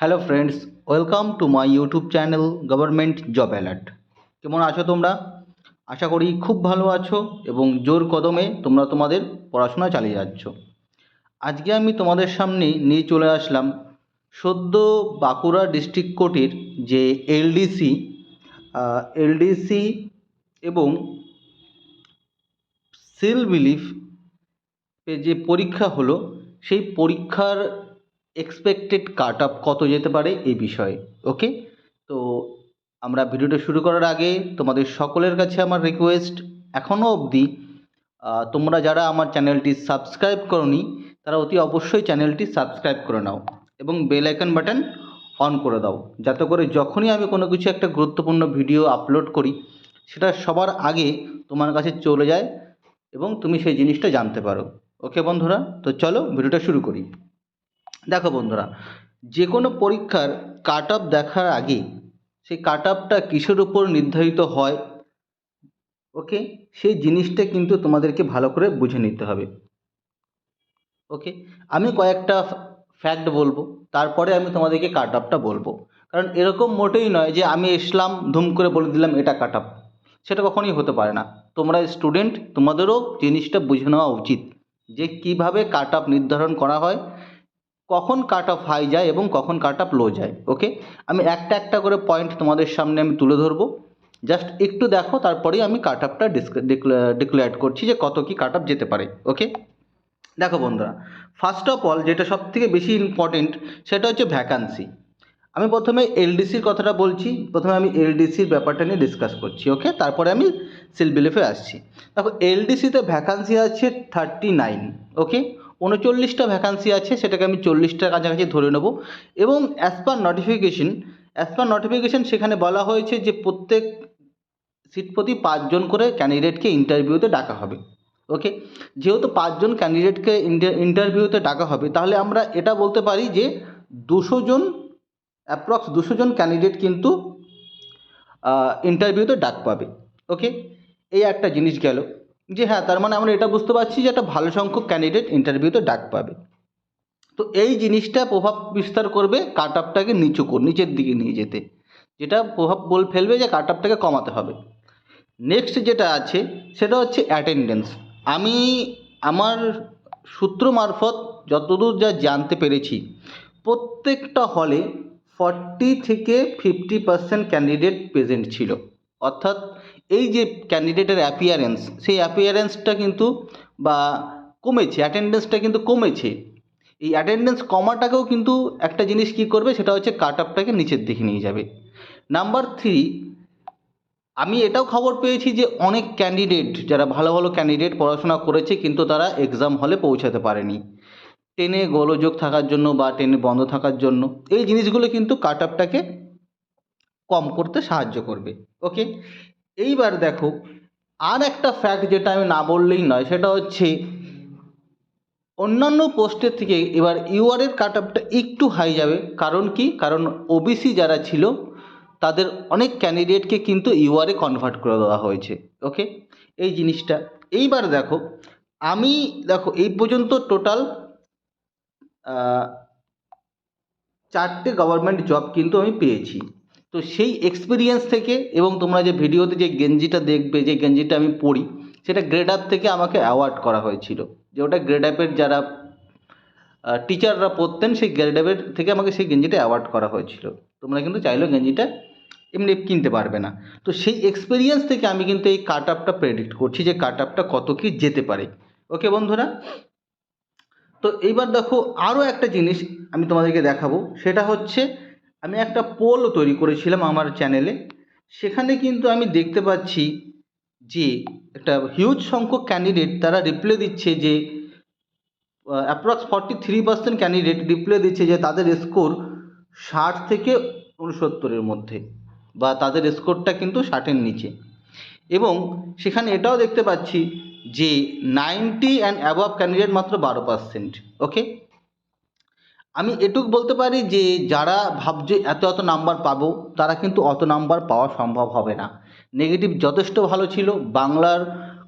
Hello friends, welcome to my YouTube channel government job alert. কেমন আছো তোমরা? আশা করি খুব ভালো আছো এবং জোর কদমে তোমরা তোমাদের পড়াশোনা চালিয়ে যাচ্ছ। আজকে আমি তোমাদের সামনে নিয়ে চলে আসলাম সদ্য বাঁকুড়া ডিস্ট্রিক্ট কোর্টের যে এলডিসি এলডিসি এবং সিল বিলিফ যে পরীক্ষা হলো, সেই পরীক্ষার এক্সপেক্টেড কাট আপ কত যেতে পারে এই বিষয়ে ওকে তো আমরা ভিডিওটা শুরু করার আগে তোমাদের সকলের কাছে আমার রিকোয়েস্ট এখনও অবধি তোমরা যারা আমার চ্যানেলটি সাবস্ক্রাইব করনি, তারা অতি অবশ্যই চ্যানেলটি সাবস্ক্রাইব করে নাও এবং বেল আইকন বাটন অন করে দাও। যাতে করে যখনই আমি কোনো কিছু একটা গুরুত্বপূর্ণ ভিডিও আপলোড করি, সেটা সবার আগে তোমার কাছে চলে যায় এবং তুমি সেই জিনিসটা জানতে পারো। ওকে বন্ধুরা? তো চলো ভিডিওটা শুরু করি। দেখো বন্ধুরা যে কোনো পরীক্ষার কাট অফ দেখার আগে সেই কাট অফটা কিসের উপর নির্ধারিত হয়? ওকে? সেই জিনিসটা কিন্তু তোমাদেরকে ভালো করে বুঝে নিতে হবে। ওকে? আমি কয়েকটা ফ্যাক্ট বলব, তারপরে আমি তোমাদেরকে কাট অফটা বলব। কারণ এরকম মোটেই নয় যে আমি এসলাম, ধুম করে বলে দিলাম, এটা কাট অফ সেটা কখনোই হতে পারে না। তোমরা স্টুডেন্ট তোমাদেরও জিনিসটা বুঝে নেওয়া উচিত যে কীভাবে কাট অফ নির্ধারণ করা হয় কখন কাট অফ হাই যায় এবং কখন কাট অফ লো যায় ওকে আমি একটা একটা করে পয়েন্ট তোমাদের সামনে আমি তুলে ধরবো। জাস্ট একটু দেখো, তারপরেই আমি কাট অফটা ডিক্লেয়ার করছি যে কত কি কাট অফ যেতে পারে ওকে দেখো বন্ধুরা ফার্স্ট অফ অল যেটা সব থেকে বেশি ইম্পর্টেন্ট সেটা হচ্ছে ভ্যাকান্সি আমি প্রথমে এলডিসির কথাটা বলছি, প্রথমে আমি এলডিসির ব্যাপারটা নিয়ে ডিসকাস করছি ওকে তারপরে আমি সিল বিলিফে আসছি। দেখো এলডিসিতে ভ্যাকান্সি আছে থার্টি নাইন ওকে উনচল্লিশটা ভ্যাকান্সি আছে, সেটাকে আমি চল্লিশটার কাছাকাছি ধরে নেব। এবং as per notification as per notification সেখানে বলা হয়েছে যে প্রত্যেক সিট প্রতি পাঁচজন করে ক্যান্ডিডেটকে ইন্টারভিউতে ডাকা হবে। ওকে যেহেতু পাঁচজন ক্যান্ডিডেটকে ইন্টারভিউতে ডাকা হবে, তাহলে আমরা এটা বলতে পারি যে দুশো জন অ্যাপ্রক্স দুশো জন ক্যান্ডিডেট কিন্তু ইন্টারভিউতে ডাক পাবে। ওকে এই একটা জিনিস গেল। যে হ্যাঁ তার মানে আমরা এটা বুঝতে পারছি যে একটা ভালো সংখ্যক ক্যান্ডিডেট ইন্টারভিউতে ডাক পাবে। তো এই জিনিসটা প্রভাব বিস্তার করবে কাট আপটাকে নিচু কর, নিচের দিকে নিয়ে যেতে। যেটা প্রভাব বল ফেলবে যে কাট আপটাকে কমাতে হবে। নেক্সট যেটা আছে, সেটা হচ্ছে অ্যাটেন্ডেন্স আমি আমার সূত্র মারফত যতদূর যা জানতে পেরেছি, প্রত্যেকটা হলে ফর্টি থেকে ফিফটি পার্সেন্ট ক্যান্ডিডেট প্রেজেন্ট ছিল। অর্থাৎ এই যে ক্যান্ডিডেটের অ্যাপিয়ারেন্স সেই অ্যাপিয়ারেন্সটা কিন্তু বা কমেছে অ্যাটেন্ডেন্সটা কিন্তু কমেছে। এই অ্যাটেন্ডেন্স কমাটাকেও কিন্তু একটা জিনিস কী করবে, সেটা হচ্ছে কাট আপটাকে নিচের দিকে নিয়ে যাবে। নাম্বার থ্রি আমি এটাও খবর পেয়েছি যে অনেক ক্যান্ডিডেট যারা ভালো ভালো ক্যান্ডিডেট পড়াশোনা করেছে, কিন্তু তারা এক্সাম হলে পৌঁছাতে পারেনি। ট্রেনে গোলযোগ থাকার জন্য বা ট্রেনে বন্ধ থাকার জন্য, এই জিনিসগুলো কিন্তু কাট আপটাকে কম করতে সাহায্য করবে। ওকে এইবার দেখো, আর একটা ফ্যাক্ট যেটা আমি না বললেই নয়, সেটা হচ্ছে অন্যান্য পোস্টের থেকে এবার ইউআরের কাট আপটা একটু হাই যাবে। কারণ কি? কারণ ওবিসি যারা ছিল, তাদের অনেক ক্যান্ডিডেটকে কিন্তু ইউআরে কনভার্ট করে দেওয়া হয়েছে ওকে এই জিনিসটা। এইবার দেখো, আমি দেখো, এই পর্যন্ত টোটাল চারটে গভর্নমেন্ট জব কিন্তু আমি পেয়েছি। তো সেই এক্সপিরিয়েন্স থেকে এবং তোমরা যে ভিডিওতে যে গেঞ্জিটা দেখবে, যে গেঞ্জিটা আমি পরি, সেটা গ্রেড আপ থেকে আমাকে অ্যাওয়ার্ড করা হয়েছিল। যে ওটা গ্রেড আপের যারা টিচাররা পরতেন, সেই গ্রেড আপের থেকে আমাকে সেই গেঞ্জিটা অ্যাওয়ার্ড করা হয়েছিল। তোমরা কিন্তু চাইলেও গেঞ্জিটা এমনি কিনতে পারবে না। তো সেই এক্সপিরিয়েন্স থেকে আমি কিন্তু এই কাট আপটা প্রেডিক্ট করছি যে কাট আপটা কত কি যেতে পারে। ওকে বন্ধুরা? তো এইবার দেখো আরও একটা জিনিস আমি তোমাদেরকে দেখাবো। সেটা হচ্ছে আমি একটা পোল তৈরি করেছিলাম আমার চ্যানেলে সেখানে কিন্তু আমি দেখতে পাচ্ছি যে একটা হিউজ সংখ্যক ক্যান্ডিডেট তারা রিপ্লাই দিচ্ছে যে approx forty three percent candidate reply দিচ্ছে যে তাদের স্কোর ষাট থেকে উনসত্তরের মধ্যে বা তাদের স্কোরটা কিন্তু ষাটের নিচে। এবং সেখানে এটাও দেখতে পাচ্ছি যে নাইনটি অ্যান্ড অ্যাবভ ক্যান্ডিডেট মাত্র বারো পার্সেন্ট ওকে আমি এটুক বলতে পারি যে, যারা ভাবছে এত এত নাম্বার পাবো, তারা কিন্তু অত নাম্বার পাওয়া সম্ভব হবে না। নেগেটিভ যথেষ্ট ভালো ছিল, বাংলার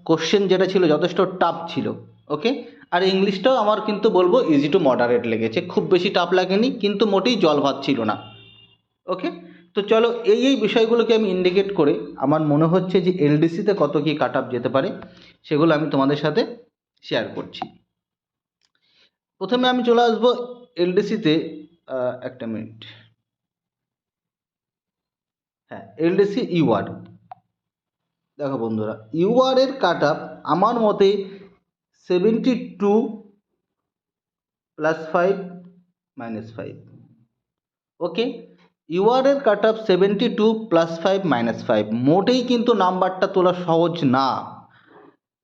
কোশ্চেন যেটা ছিল যথেষ্ট টাফ ছিল ওকে আর ইংলিশটাও আমার কিন্তু বলব ইজি টু মডারেট লেগেছে, খুব বেশি টাফ লাগেনি, কিন্তু মোটেই জল ভাত ছিল না ওকে তো চলো এই এই বিষয়গুলোকে আমি ইন্ডিকেট করে আমার মনে হচ্ছে যে এলডিসিতে কত কী কাট যেতে পারে, সেগুলো আমি তোমাদের সাথে শেয়ার করছি। প্রথমে আমি চলে আসব এলডিসিতে একটা মিনিট। হ্যাঁ এলডিসি ইউআর দেখো বন্ধুরা ইউআর এর কাট আপ আমার মতে seventy two plus five minus five okay UR এর cut up seventy two plus five minus five মোটেই কিন্তু নাম্বারটা তোলা সহজ না।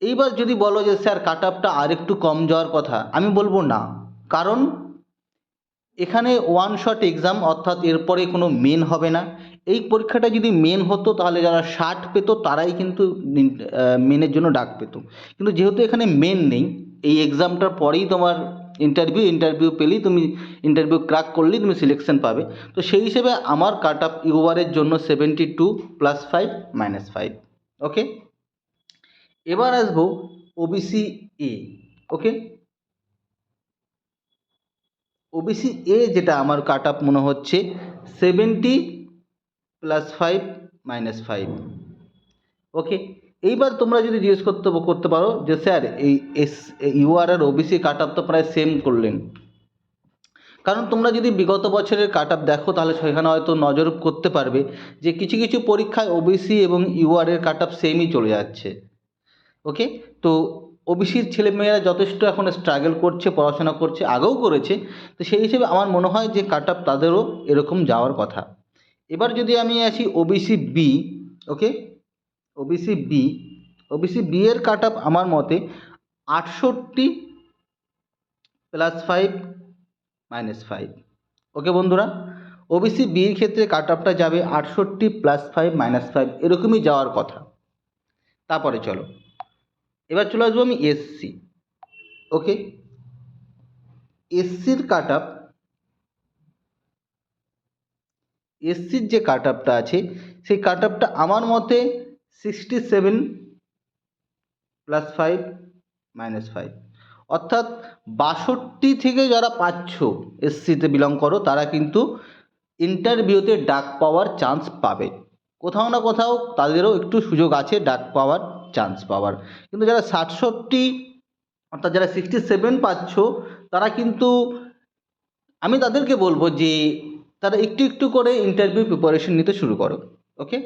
এইবার যদি বলো যে, স্যার কাট আপটা আর একটু কম যাওয়ার কথা, আমি বলব না। কারণ এখানে ওয়ান শট এক্সাম অর্থাৎ এরপরে কোনো মেন হবে না। এই পরীক্ষাটা যদি মেন হতো, তাহলে যারা ষাট পেত, তারাই কিন্তু মেনের জন্য ডাক পেত। কিন্তু যেহেতু এখানে মেন নেই, এই এক্সামটার পরেই তোমার ইন্টারভিউ ইন্টারভিউ পেলেই তুমি ইন্টারভিউ ক্র্যাক করলেই তুমি সিলেকশন পাবে। তো সেই হিসেবে আমার কাট আপ ইউআরের জন্য seventy two plus five minus five okay এবার আসব OBC A okay OBC A যেটা আমার কাট আপ মনে হচ্ছে seventy plus five minus five okay এইবার তোমরা যদি জিজ্ঞেস করতে করতে পারো যে, স্যার, এই এস ইউআর আর ওবিসি কাট আপ তো প্রায় সেম করলেন। কারণ তোমরা যদি বিগত বছরের কাট আপ দেখো, তাহলে সেখানে হয়তো নজর করতে পারবে যে, কিছু কিছু পরীক্ষায় ওবিসি এবং ইউআর এর কাট আপ সেমই চলে যাচ্ছে। ওকে তো ওবিসির ছেলেমেয়েরা যথেষ্ট এখন স্ট্রাগল করছে, পড়াশোনা করছে, আগেও করেছে। তো সেই হিসেবে আমার মনে হয় যে কাট আপ তাদেরও এরকম যাওয়ার কথা। এবার যদি আমি আসি OBC B okay OBC B OBC B এর কাট আপ আমার মতে আটষট্টি plus five minus five okay বন্ধুরা? ওবিসি বির ক্ষেত্রে কাট আপটা যাবে আটষট্টি প্লাস ফাইভ মাইনাস ফাইভ এরকমই যাওয়ার কথা। তারপরে চলো। এবার চলে আসব আমি এসসি ওকে এসসির কাট আপ এসসির যে কাট আপটা আছে, সেই কাট আপটা আমার মতে sixty seven plus five minus five অর্থাৎ বাষট্টি থেকে যারা পাচ্ছ এসসিতে বিলং করো, তারা কিন্তু ইন্টারভিউতে ডাক পাওয়ার চান্স পাবে। কোথাও না কোথাও তাদেরও একটু সুযোগ আছে ডাক পাওয়ার। চান্স পাওয়ার। কিন্তু যারা সাতষট্টি অর্থাৎ যারা সিক্সটি সেভেন পাচ্ছ, তারা কিন্তু, আমি তাদেরকে বলব যে, তারা একটু একটু করে ইন্টারভিউ প্রিপারেশন নিতে শুরু করো ওকে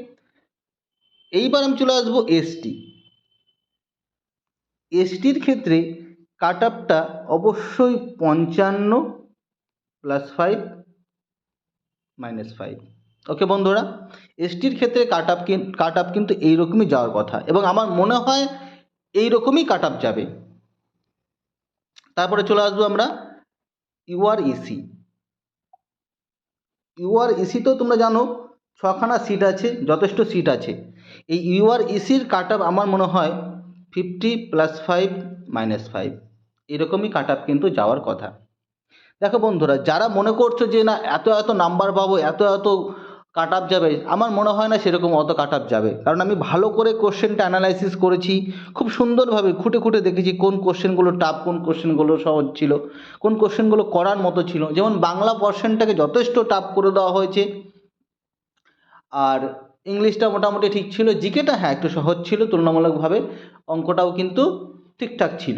এইবার আমি চলে আসব এসটি এসটির ক্ষেত্রে কাট আপটা অবশ্যই পঞ্চান্ন plus five minus five okay বন্ধুরা, এসটির ক্ষেত্রে কাট আপ কাট আপ কিন্তু এইরকমই যাওয়ার কথা এবং আমার মনে হয় এইরকমই কাট আপ যাবে। তারপরে চলে আসব আমরা ইউআর ইসি ইউআর ইসিতেও তোমরা জানো, ছখানা সিট আছে, যথেষ্ট সিট আছে। এই ইউআর ইসির কাট আপ আমার মনে হয় fifty plus five minus five এরকমই কাট আপ কিন্তু যাওয়ার কথা। দেখো বন্ধুরা, যারা মনে করছ যে না, এত এত নাম্বার পাবো, এত এত কাট আপ যাবে। আমার মনে হয় না সেরকম অত কাট আপ যাবে। কারণ আমি ভালো করে কোশ্চেনটা অ্যানালাইসিস করেছি, খুব সুন্দরভাবে খুঁটে খুঁটে দেখেছি কোন কোশ্চেনগুলো টাফ কোন কোশ্চেনগুলো সহজ ছিল, কোন কোশ্চেনগুলো করার মতো ছিল। যেমন বাংলা পোর্শনটাকে যথেষ্ট টাফ করে দেওয়া হয়েছে। আর ইংলিশটা মোটামুটি ঠিক ছিল। জিকেটা হ্যাঁ একটু সহজ ছিল, তুলনামূলকভাবে অঙ্কটাও কিন্তু ঠিকঠাক ছিল।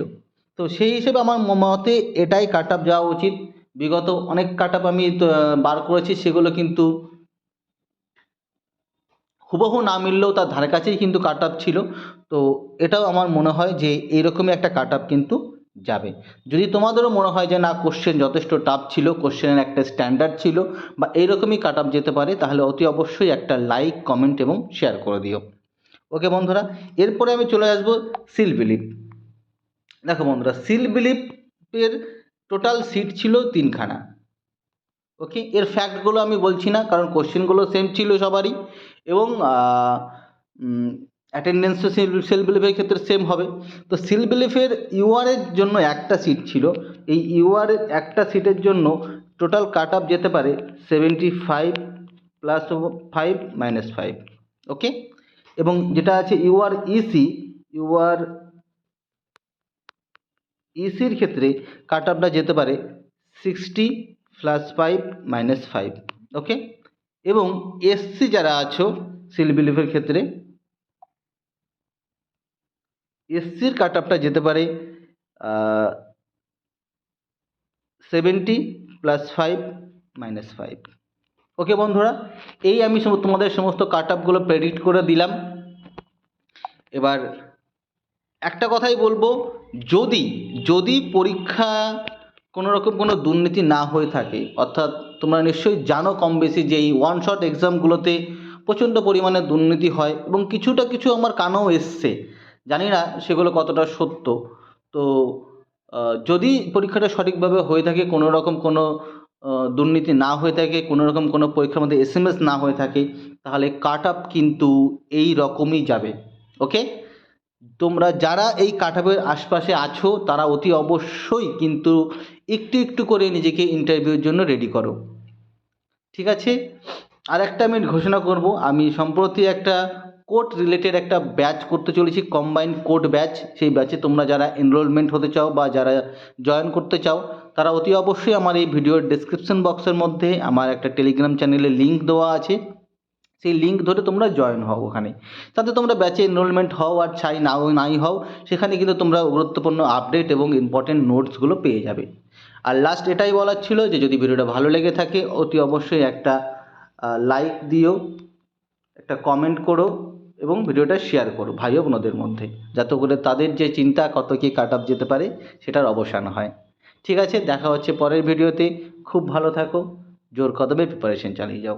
তো সেই হিসেবে আমার মতে এটাই কাট আপ যাওয়া উচিত। বিগত অনেক কাট আপ আমি বার করেছি, সেগুলো কিন্তু হুবহু না মিললেও তার ধারে কাছেই কিন্তু কাট আপ ছিল। তো এটাও আমার মনে হয় যে এইরকমই একটা কাট আপ কিন্তু যাবে। যদি তোমাদেরও মনে হয় যে না কোশ্চেন যথেষ্ট টাফ ছিল কোশ্চেনের একটা স্ট্যান্ডার্ড ছিল বা এইরকমই কাট আপ যেতে পারে, তাহলে অতি অবশ্যই একটা লাইক কমেন্ট এবং শেয়ার করে দিও। ওকে বন্ধুরা, এরপরে আমি চলে আসব সিল বিলিপ দেখো বন্ধুরা সিল বিলিপের টোটাল সিট ছিল তিনখানা। ওকে এর ফ্যাক্টগুলো আমি বলছি না, কারণ কোশ্চেনগুলো সেম ছিল সবারই। এবং অ্যাটেন্ডেন্সও সেল সেল বিলিফের ক্ষেত্রে সেম হবে। তো সেল বিলিফের ইউআরের জন্য একটা সিট ছিল। এই ইউআরের একটা সিটের জন্য টোটাল কাট আপ যেতে পারে seventy five plus five minus five okay এবং যেটা আছে ইউআর ইসি ইউআর ইসির ক্ষেত্রে কাট আপটা যেতে পারে sixty plus five minus five okay এবং এসসি যারা আছো সিল বিলিফের ক্ষেত্রে, এসসির কাট আপটা যেতে পারে seventy plus five minus five okay বন্ধুরা, এই আমি তোমাদের সমস্ত কাট আপগুলো প্রেডিক্ট করে দিলাম। এবার একটা কথাই বলব, যদি যদি পরীক্ষা কোনো রকম কোনো দুর্নীতি না হয়ে থাকে। অর্থাৎ তোমরা নিশ্চয়ই জানো কম বেশি যে এই ওয়ান শট এক্সামগুলোতে প্রচণ্ড পরিমাণে দুর্নীতি হয় এবং কিছুটা কিছু আমার কানেও এসছে। জানি না সেগুলো কতটা সত্য। তো যদি পরীক্ষাটা সঠিকভাবে হয়ে থাকে, কোনো রকম কোনো দুর্নীতি না হয়ে থাকে, কোনো রকম কোনো পরীক্ষার মধ্যে এস এম এস না হয়ে থাকে, তাহলে কাট আপ কিন্তু এই রকমই যাবে। ওকে তোমরা যারা এই কাট আপের আশপাশে আছো, তারা অতি অবশ্যই কিন্তু একটু একটু করে নিজেকে ইন্টারভিউর জন্য রেডি করো। ঠিক আছে? আর একটা আমি ঘোষণা করব, আমি সম্প্রতি একটা কোর্ট রিলেটেড একটা ব্যাচ করতে চলেছি কম্বাইন্ড কোর্ট ব্যাচ সেই ব্যাচে তোমরা যারা এনরোলমেন্ট হতে চাও বা যারা জয়েন করতে চাও, তারা অতি অবশ্যই আমার এই ভিডিওর ডেসক্রিপশন বক্সের মধ্যে আমার একটা টেলিগ্রাম চ্যানেলে লিঙ্ক দেওয়া আছে। সেই লিঙ্ক ধরে তোমরা জয়েন হও ওখানে। তাতে তোমরা ব্যাচে এনরোলমেন্ট হও আর চাই নাও, নাই হও, সেখানে কিন্তু তোমরা গুরুত্বপূর্ণ আপডেট এবং ইম্পর্টেন্ট নোটসগুলো পেয়ে যাবে। আর লাস্ট এটাই বলার ছিল যে যদি ভিডিওটা ভালো লেগে থাকে, অতি অবশ্যই একটা লাইক দিও, একটা কমেন্ট করো এবং ভিডিওটা শেয়ার করো ভাই বোনদের মধ্যে, যাতে করে তাদের যে চিন্তা, কত কী কাট আপ যেতে পারে, সেটার অবসান হয়। ঠিক আছে, দেখা হচ্ছে পরের ভিডিওতে, খুব ভালো থাকো, জোর কদমে প্রিপারেশন চালিয়ে যাও।